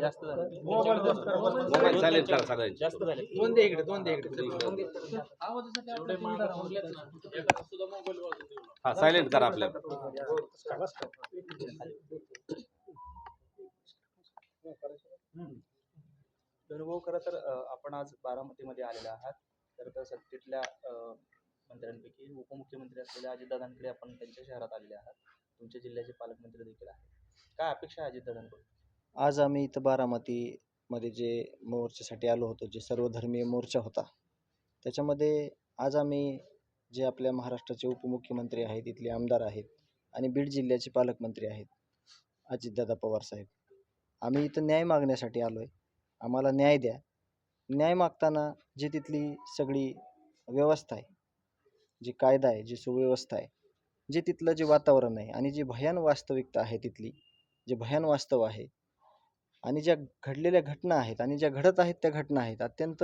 जास्त झालं. Mobile silent करा सगळ्यांचे. जास्त झाले. दोन दे इकडे दोन दे इकडे. हा सायलेंट करा आपल्या. धनुभाऊ खरं तर आपण आज बारामतीमध्ये आलेला आहात. तर तर सत्तेतल्या मंत्र्यांपैकी उपमुख्यमंत्री असलेल्या अजितदादांकडे आपण त्यांच्या शहरात आलेले आहात. तुमच्या जिल्ह्याचे पालकमंत्री देखील आहेत. काय अपेक्षा आहे अजितदादांकडून आज आम्ही इथं बारामतीमध्ये जे मोर्चासाठी आलो होतो जे सर्वधर्मीय मोर्चा होता त्याच्यामध्ये आज आम्ही जे आपल्या महाराष्ट्राचे उपमुख्यमंत्री आहेत इथले आमदार आहेत आणि बीड जिल्ह्याचे पालकमंत्री आहेत अजितदादा पवार साहेब आम्ही इथं न्याय मागण्यासाठी आलो आहे आम्हाला न्याय द्या. न्याय मागताना जी तिथली सगळी व्यवस्था आहे जी कायदा आहे जी सुव्यवस्था आहे जे तिथलं जे वातावरण आहे आणि जी भयान वास्तविकता आहे तिथली जे भयान वास्तव आहे. आणि ज्या घडलेल्या घटना आहेत आणि ज्या घडत आहेत त्या घटना आहेत अत्यंत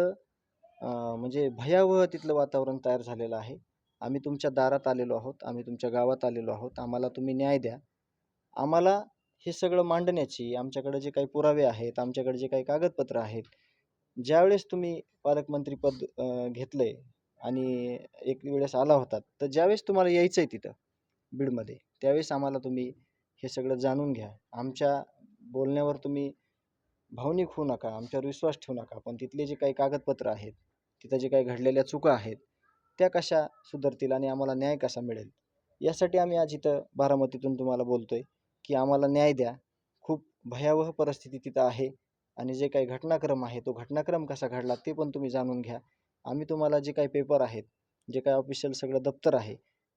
म्हणजे भयावह तिथलं वातावरण तयार झालेलं आहे. आम्ही तुमच्या दारात आलेलो आहोत आम्ही तुमच्या गावात आलेलो आहोत आम्हाला तुम्ही न्याय द्या. आम्हाला हे सगळं मांडण्याची आमच्याकडे जे काही पुरावे आहेत आमच्याकडे जे काही कागदपत्र आहेत ज्यावेळेस तुम्ही पालकमंत्रीपद घेतलं आहे आणि एक वेळेस आला होतात तर ज्यावेळेस तुम्हाला यायचं आहे तिथं बीडमध्ये त्यावेळेस आम्हाला तुम्ही हे सगळं जाणून घ्या. आमच्या बोलण्यावर तुम्ही भावनिक होऊ नका आमच्यावर विश्वास ठेवू नका. पण तिथले जे काही कागदपत्र आहेत तिथं जे काही घडलेल्या चुका आहेत त्या कशा सुधारतील आणि आम्हाला न्याय कसा मिळेल? यासाठी आम्ही आज इथं बारामतीतून तुम्हाला बोलतो आहे की आम्हाला न्याय द्या. खूप भयावह परिस्थिती तिथं आहे आणि जे काही घटनाक्रम आहे तो घटनाक्रम कसा घडला ते पण तुम्ही जाणून घ्या. आम्ही तुम्हाला जे काही पेपर आहेत जे काही ऑफिशियल सगळं दप्तर आहे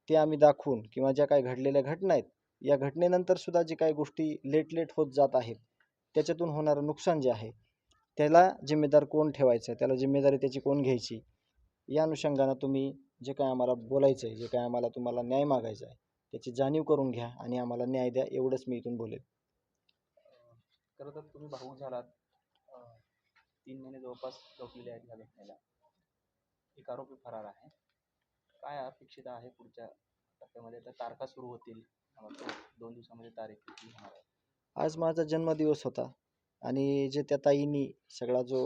ते आम्ही दाखवून किंवा ज्या काही घडलेल्या घटना आहेत या घटनेनंतर सुद्धा जे काही गोष्टी लेट लेट होत जात आहेत त्याच्यातून होणारं नुकसान जे आहे त्याला जिम्मेदार कोण ठेवायचं? त्याला जिम्मेदारी त्याची कोण घ्यायची? या अनुषंगानं तुम्ही जे काय आम्हाला बोलायचं आहे जे काय आम्हाला तुम्हाला न्याय मागायचा आहे त्याची जाणीव करून घ्या आणि आम्हाला न्याय द्या एवढंच मी इथून बोलेल. खरं तर तुम्ही भाऊ झालात. तीन महिने जवळपास झोपलेले आहेत ह्या घटनेला. एक आरोपी फरार आहे. काय अपेक्षित आहे पुढच्या टप्प्यामध्ये? तर तारखा सुरू होतील. दोन दिवसामध्ये तारीख किती होणार आहे? आज माझा जन्मदिवस होता. आणि जे त्या ताईंनी सगळा जो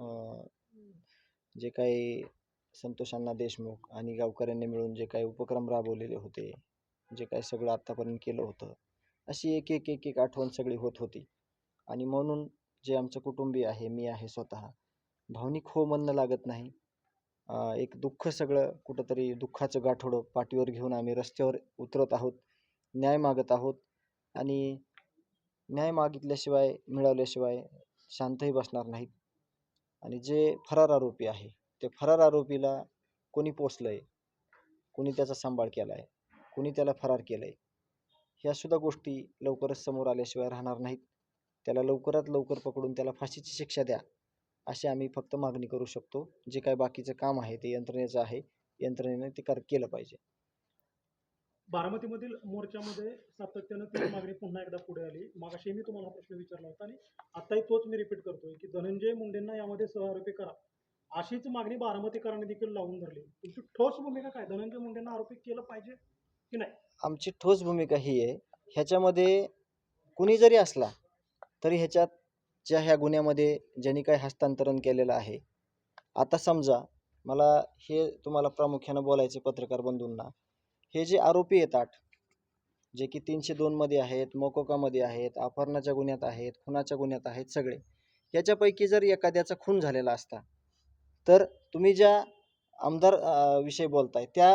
अं, जे काही संतोषांना देशमुख आणि गावकऱ्यांनी मिळून जे काही उपक्रम राबवलेले होते जे काही सगळं आत्तापर्यंत केलं होतं अशी एक एक एक एक आठवण सगळी होत होती. आणि म्हणून जे आमचं कुटुंबीय आहे मी आहे स्वतः भावनिक हो म्हणणं लागत नाही. अं, एक दुःख सगळं कुठंतरी दुःखाचं गाठोडं पाठीवर घेऊन आम्ही रस्त्यावर उतरत आहोत. न्याय मागत आहोत आणि न्याय मागितल्याशिवाय मिळवल्याशिवाय शांतही बसणार नाहीत. आणि जे फरार आरोपी आहे ते फरार आरोपीला कोणी पोचलं आहे कोणी त्याचा सांभाळ केला आहे कोणी त्याला फरार केलं आहे ह्यासुद्धा गोष्टी लवकरच समोर आल्याशिवाय राहणार नाहीत. त्याला लवकरात लवकर पकडून त्याला फाशीची शिक्षा द्या अशी आम्ही फक्त मागणी करू शकतो. जे काय बाकीचं काम आहे ते यंत्रणेचं आहे. यंत्रणेने ते कर केलं पाहिजे. बारामतीमधील मोर्चामध्ये सातत्यानं ती मागणी पुन्हा एकदा पुढे आली. मागाशी मी तुम्हाला हा प्रश्न विचारला होता आणि आताही तोच मी रिपीट करतोय की धनंजय मुंडेंना यामध्ये सहआरोपी करा. अशीच मागणी बारामतीकरांनी देखील लावून धरली. तुमची ठोस भूमिका काय? धनंजय मुंडेंना आरोपी केलं पाहिजे की नाही? आमची ठोस भूमिका ही आहे. ह्याच्यामध्ये कुणी जरी असला तरी ह्याच्यात ज्या ह्या गुन्ह्यामध्ये ज्यांनी काही हस्तांतरण केलेलं आहे. आता समजा मला हे तुम्हाला प्रामुख्यानं बोलायचे पत्रकार बंधूंना. हे जे आरोपी येतात जे की तीनशे दोनमध्ये आहेत मोकोकामध्ये आहेत अपहरणाच्या गुन्ह्यात आहेत खुनाच्या गुन्ह्यात आहेत सगळे याच्यापैकी जर एखाद्याचा खून झालेला असता तर तुम्ही ज्या आमदार विषयी बोलताय त्या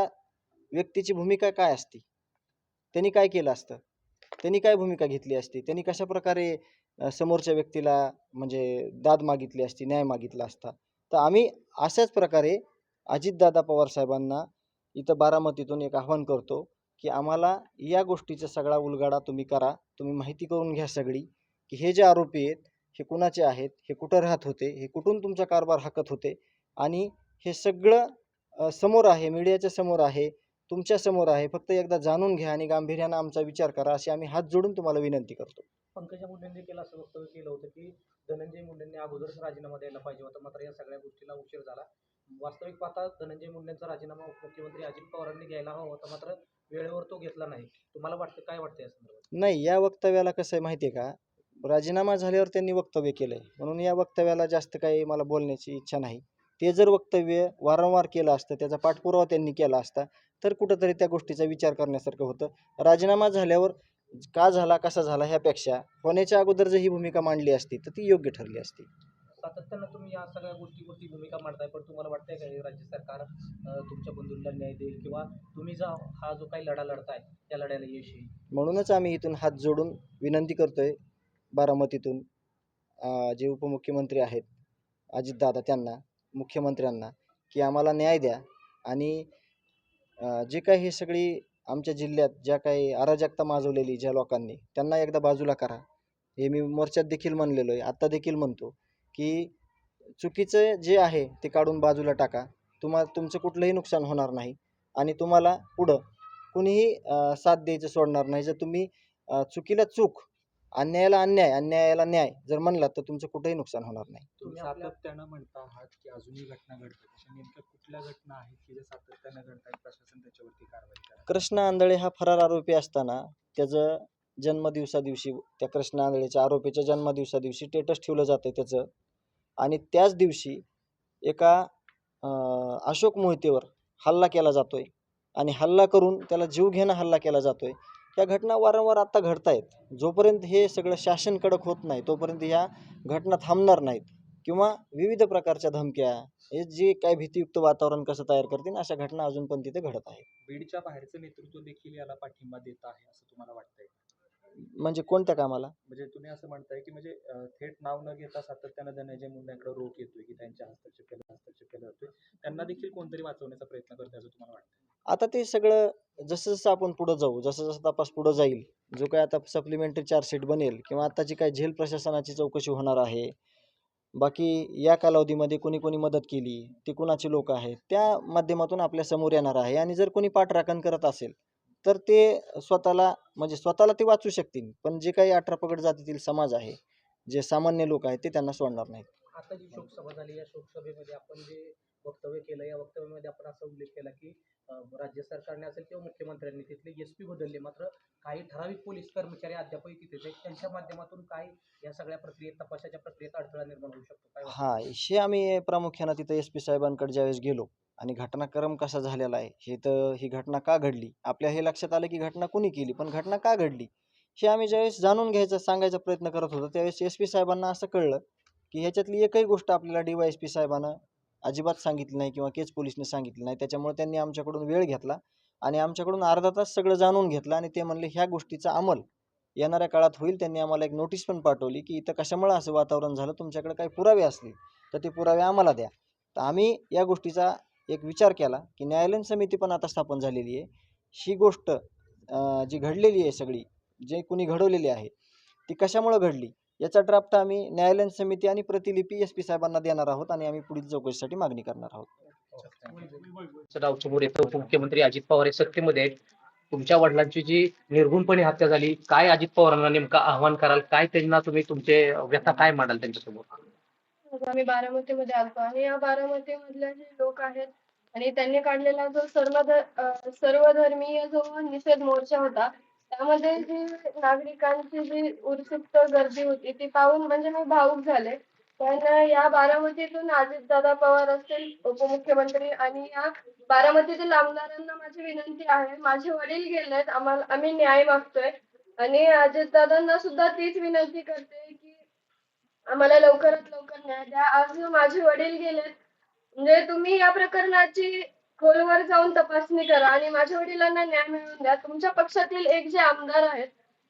व्यक्तीची भूमिका काय असती? त्यांनी काय केलं असतं? त्यांनी काय भूमिका घेतली असती? त्यांनी कशा प्रकारे समोरच्या व्यक्तीला म्हणजे दाद मागितली असती न्याय मागितला असता? तर आम्ही अशाच प्रकारे अजितदादा पवार साहेबांना इथं बारामतीतून एक आव्हान करतो की आम्हाला या गोष्टीचा सगळा उलगाडा तुम्ही करा. तुम्ही माहिती करून घ्या सगळी की हे जे आरोपी आहेत हे कुणाचे आहेत हे कुठं राहत होते हे कुठून तुमचा कारभार हाकत होते आणि हे सगळं समोर आहे मीडियाच्या समोर आहे तुमच्यासमोर आहे फक्त एकदा जाणून घ्या आणि गांभीर्यानं आमचा विचार करा अशी आम्ही हात जोडून तुम्हाला विनंती करतो. पंकजा मुंडेंनी केलं असं वक्तव्य केलं होतं की धनंजय मुंडेंनी अगोदरच राजीनामा द्यायला पाहिजे होता मात्र या सगळ्या गोष्टीला उशीर झाला. वास्तविक पाहता धनंजय मुंडेंचा राजीनामा उपमुख्यमंत्री अजित पवारांनी घ्यायला हवा होता मात्र वेळेवर तो घेतला नाही. तुम्हाला वाटतं काय वाटतं या संदर्भात? नाही या वक्तव्याला कसं आहे माहिती आहे का? राजीनामा झाल्यावर त्यांनी वक्तव्य केलं आहे म्हणून या वक्तव्याला जास्त काही मला बोलण्याची इच्छा नाही. ते जर वक्तव्य वारंवार केलं असतं त्याचा पाठपुरावा त्यांनी केला असता तर कुठंतरी त्या गोष्टीचा विचार करण्यासारखं होतं. राजीनामा झाल्यावर का झाला कसा झाला ह्यापेक्षा होण्याच्या अगोदर जर ही भूमिका मांडली असती तर ती योग्य ठरली असती. सातत्यानं तुम्ही या सगळ्या गोष्टीवरती भूमिका मांडताय पण तुम्हाला वाटतंय का हे राज्य सरकार तुमच्या बंधूंना न्याय देईल किंवा तुम्ही जा हा जो काही लढा लढताय त्या लढ्याला यश येईल? म्हणूनच आम्ही इथून हात जोडून विनंती करतोय बारामतीतून जे उपमुख्यमंत्री आहेत अजितदादा त्यांना मुख्यमंत्र्यांना की आम्हाला न्याय द्या आणि जे काही हे सगळी आमच्या जिल्ह्यात ज्या काही अराजकता माजवलेली ज्या लोकांनी त्यांना एकदा बाजूला करा. हे मी मोर्चात देखील म्हणलेलो आहे आत्ता देखील म्हणतो. की चुकीचं जे आहे ते काढून बाजूला टाका. तुम्हा तुमचं कुठलंही नुकसान होणार नाही. आणि तुम्हाला पुढं कुणीही साथ द्यायचं सोडणार नाही. जर तुम्ही चुकीला चूक अन्यायाला अन्याय अन्यायाला न्याय जर म्हणलात तर तुमचं कुठंही नुकसान होणार नाही. तुम्ही सातत्यानं म्हणता आहात की अजूनही घटना घडतात. अशा नेमक्या कुठल्या घटना आहेत की ज्या सातत्यानं घडतात प्रशासन त्याच्यावरती कारवाई करा. कृष्ण आंधळे हा फरार आरोपी असताना त्याचं जन्मदिवसादिवशी त्या कृष्ण आंधळेच्या आरोपीच्या जन्मदिवसादिवशी स्टेटस ठेवलं जातं त्याचं. आणि त्याच दिवशी एका अं, अशोक मोहितेवर हल्ला केला जातोय. आणि हल्ला करून त्याला जीव घेणं हल्ला केला जातोय. ह्या घटना वारंवार आत्ता घडत आहेत जोपर्यंत हे सगळं शासन कडक होत नाही तोपर्यंत ह्या घटना थांबणार नाहीत. किंवा विविध प्रकारच्या धमक्या हे जे काय भीतीयुक्त वातावरण कसं तयार करतील अशा घटना अजून पण तिथे घडत आहेत. बीडच्या बाहेरचं नेतृत्व देखील याला पाठिंबा देत आहे असं तुम्हाला वाटतंय? म्हणजे कोणत्या कामाला? म्हणजे तुम्ही असं म्हणताय की म्हणजे थेट नाव न घेता सातत्यानं धनंजय मुंडेकडे रोख येतोय की त्यांच्या हस्तक्षेप केला हस्तक्षेप केला जातोय. त्यांना देखील कोणतरी वाचवण्याचा प्रयत्न करतोय असं तुम्हाला वाटतं आता ते सगळं जसं जसं आपण पुढं जाऊ जसं जसं तपास पुढं जाईल जो काय आता सप्लिमेंटरी चार्जशीट बनेल किंवा आताची काय झेल प्रशासनाची चौकशी होणार आहे बाकी या कालावधीमध्ये कोणी कोणी मदत केली ते कुणाचे लोक आहेत त्या माध्यमातून आपल्यासमोर येणार आहे. आणि जर कोणी पाठराखण करत असेल तर ते स्वतःला म्हणजे स्वतःला ते वाचू शकतील. पण जे काही अठरा पगड जातीतील समाज आहे जे सामान्य लोक आहेत ते त्यांना सोडणार नाहीत. आता जी शोकसभा झाली या शोकसभेमध्ये आपण जे वक्तव्य केलं. या वक्तव्यामध्ये आपण असा उल्लेख केला की राज्य सरकारने असेल किंवा मुख्यमंत्र्यांनी तिथले एस पी बदलले. मात्र काही ठराविक पोलीस कर्मचारी अद्यापही तिथेच आहेत त्यांच्या माध्यमातून काय या सगळ्या प्रक्रियेत तपासाच्या प्रक्रियेत अडथळा निर्माण होऊ शकतो. काय हा हे आम्ही प्रामुख्यानं तिथं एस पी साहेबांकडे ज्यावेळेस गेलो आणि घटनाक्रम कसा झालेला आहे हे तर ही घटना का घडली? आपल्या हे लक्षात आलं की घटना कुणी केली पण घटना का घडली? हे आम्ही ज्यावेळेस जाणून घ्यायचा सांगायचा प्रयत्न करत होतो त्यावेळेस एस पी साहेबांना असं कळलं की ह्याच्यातली एकही गोष्ट आपल्याला डी वाय एस पी साहेबांना अजिबात सांगितली नाही किंवा केच पोलिसने सांगितली नाही. त्याच्यामुळे त्यांनी आमच्याकडून वेळ घेतला आणि आमच्याकडून अर्धा तास सगळं जाणून घेतलं आणि ते म्हणले ह्या गोष्टीचा अंमल येणाऱ्या काळात होईल. त्यांनी आम्हाला एक नोटीस पण पाठवली की इथं कशामुळे असं वातावरण झालं? तुमच्याकडे काही पुरावे असतील तर ते पुरावे आम्हाला द्या. तर आम्ही या गोष्टीचा एक विचार केला की न्यायालयीन समिती पण आता स्थापन झालेली आहे. ही गोष्ट जी घडलेली आहे सगळी जे कुणी घडवलेली आहे ती कशामुळं घडली? याचा ड्राफ्ट आम्ही न्यायालयीन समिती आणि प्रतिलिपी एस पी साहेबांना देणार आहोत आणि आम्ही पुढील चौकशीसाठी मागणी करणार आहोत. उपमुख्यमंत्री अजित पवार हे सत्तेमध्ये आहेत. तुमच्या वडिलांची जी निर्घुणपणे हत्या झाली काय अजित पवारांना नेमकं आव्हान कराल काय त्यांना तुम्ही तुमचे व्यथा काय मांडाल त्यांच्यासमोर? आम्ही बारामतीमध्ये आलतो आणि या बारामतीमधले जे लोक आहेत आणि त्यांनी काढलेला जो सर्व सर्वधर्मीय जो निषेध मोर्चा होता त्यामध्ये जी नागरिकांची जी उत्सुक गर्दी होती ती पाहून म्हणजे मी भावुक झाले. पण या बारामतीतून अजितदादा पवार असतील उपमुख्यमंत्री आणि या बारामतीतील आमदारांना माझी विनंती आहे माझे वडील गेलेत आम्हाला आम्ही न्याय मागतोय. आणि अजितदादांना सुद्धा तीच विनंती करते की आम्हाला लवकरात लवकर न्याय द्या. आज माझे वडील गेलेत. म्हणजे तुम्ही या प्रकरणाची खोलवर जाऊन तपासणी करा आणि माझ्या वडिलांना न्याय मिळवून द्या. तुमच्या पक्षातील एक जे आमदार आहेत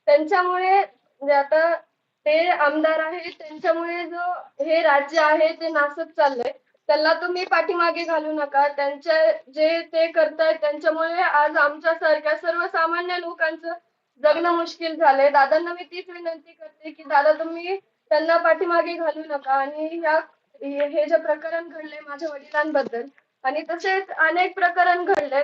त्यांच्यामुळे म्हणजे आता ते आमदार आहेत त्यांच्यामुळे जो हे राज्य आहे ते नासत चाललंय. त्याला तुम्ही पाठीमागे घालू नका. त्यांच्या जे ते करतायत त्यांच्यामुळे आज आमच्यासारख्या सर्वसामान्य लोकांचं जगणं मुश्किल झालंय. दादांना मी तीच विनंती करते की दादा तुम्ही त्यांना पाठीमागे घालू नका. आणि ह्या हे जे प्रकरण घडले माझ्या वडिलांबद्दल आणि तसेच अनेक प्रकरण घडले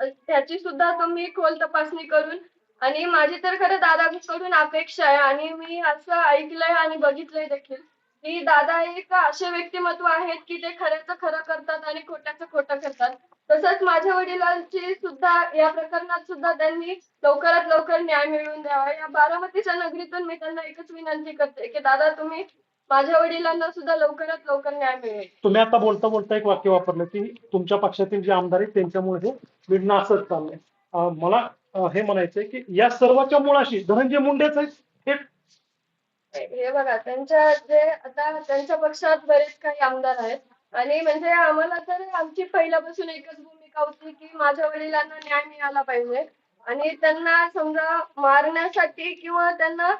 त्याची सुद्धा तुम्ही खोल तपासणी करून आणि माझी तर खरं दादाकडून अपेक्षा आहे आणि मी असं ऐकलंय आणि बघितलंय देखील. की दादा एक असे व्यक्तिमत्व आहेत की ते खऱ्याचं खरं करतात आणि खोट्याचं खोटं करतात. तसंच माझ्या वडिलांची सुद्धा या प्रकरणात सुद्धा त्यांनी लवकरात लवकर न्याय मिळवून द्यावा. या बारामतीच्या नगरीतून मी त्यांना एकच विनंती करते की दादा तुम्ही माझ्या वडिलांना सुद्धा लवकरात लवकर न्याय मिळेल. तुम्ही आता बोलता बोलता एक वाक्य वापरलं की तुमच्या पक्षातील जे आमदार आहेत त्यांच्यामुळे हे मिळणं असंच चाललंय. अं, मला अं, हे म्हणायचंय की या सर्वाच्या मुळाशी धनंजय मुंडेच आहेत हे हे बघा त्यांच्या जे आता त्यांच्या पक्षात बरेच काही आमदार आहेत. आणि म्हणजे आम्हाला तर आमची पहिल्यापासून एकच भूमिका होती की माझ्या वडिलांना न्याय मिळाला पाहिजे. आणि त्यांना समजा मारण्यासाठी किंवा त्यांना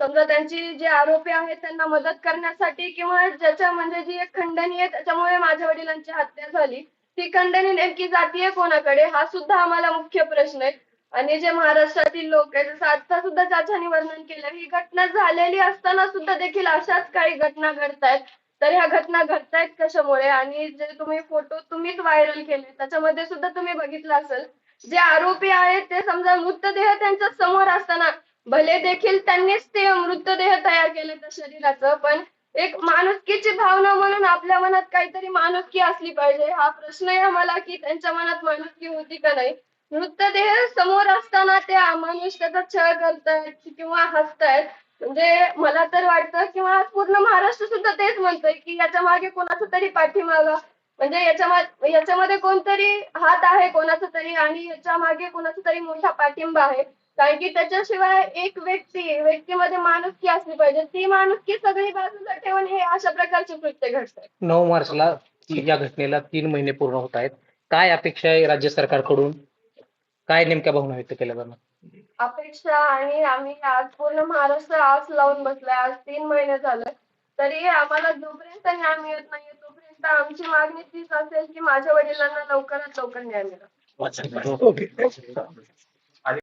समजा त्यांची जे आरोपी आहेत त्यांना मदत करण्यासाठी किंवा ज्याच्या म्हणजे जी एक खंडणी आहे त्याच्यामुळे माझ्या वडिलांची हत्या झाली. ती खंडणी नेमकी जातीय कोणाकडे? हा सुद्धा आम्हाला मुख्य प्रश्न आहे. आणि जे महाराष्ट्रातील लोक आहेत जसं आता सुद्धा चाचानी वर्णन केलं ही घटना झालेली असताना सुद्धा देखील अशाच काही घटना घडतायत. तर ह्या घटना घडतायत कशामुळे? आणि जे तुम्ही फोटो तुम्हीच व्हायरल केले त्याच्यामध्ये सुद्धा तुम्ही बघितलं असेल. जे आरोपी आहेत ते समजा मृतदेह त्यांच्यासमोर असताना भले देखील त्यांनीच ते मृतदेह तयार केले त्या शरीराचं पण एक माणुसकीची भावना म्हणून आपल्या मनात काहीतरी माणुसकी असली पाहिजे. हा प्रश्न आहे आम्हाला की त्यांच्या मनात माणुसकी होती का नाही? मृतदेह समोर असताना ते अमानुष त्याचा छळ करतायत किंवा हसतायत. म्हणजे मला तर वाटतं किंवा पूर्ण महाराष्ट्र सुद्धा तेच म्हणतोय की याच्या मागे कोणाचा तरी पाठीमागा म्हणजे याच्या याच्यामध्ये कोणतरी हात आहे कोणाचा तरी आणि याच्या मागे कोणाचा तरी मोठा पाठिंबा आहे. कारण की त्याच्याशिवाय एक व्यक्ती व्यक्तीमध्ये माणुसकी असली पाहिजे. ती माणुसकी सगळी बाजूला ठेवून हे अशा प्रकारचे कृत्य घडतात. नऊ मार्चला या घटनेला तीन महिने पूर्ण होत आहेत. काय अपेक्षा आहे राज्य सरकारकडून? काय नेमक्या भावना व्यक्त केल्या जाणार? अपेक्षा आणि आम्ही आज पूर्ण महाराष्ट्र आस लावून बसलाय. आज तीन महिने झाले. तरी आम्हाला जोपर्यंत न्याय मिळत नाहीये तोपर्यंत आमची मागणी तीच असेल की माझ्या वडिलांना लवकरात लवकर न्याय मिळावा ओके.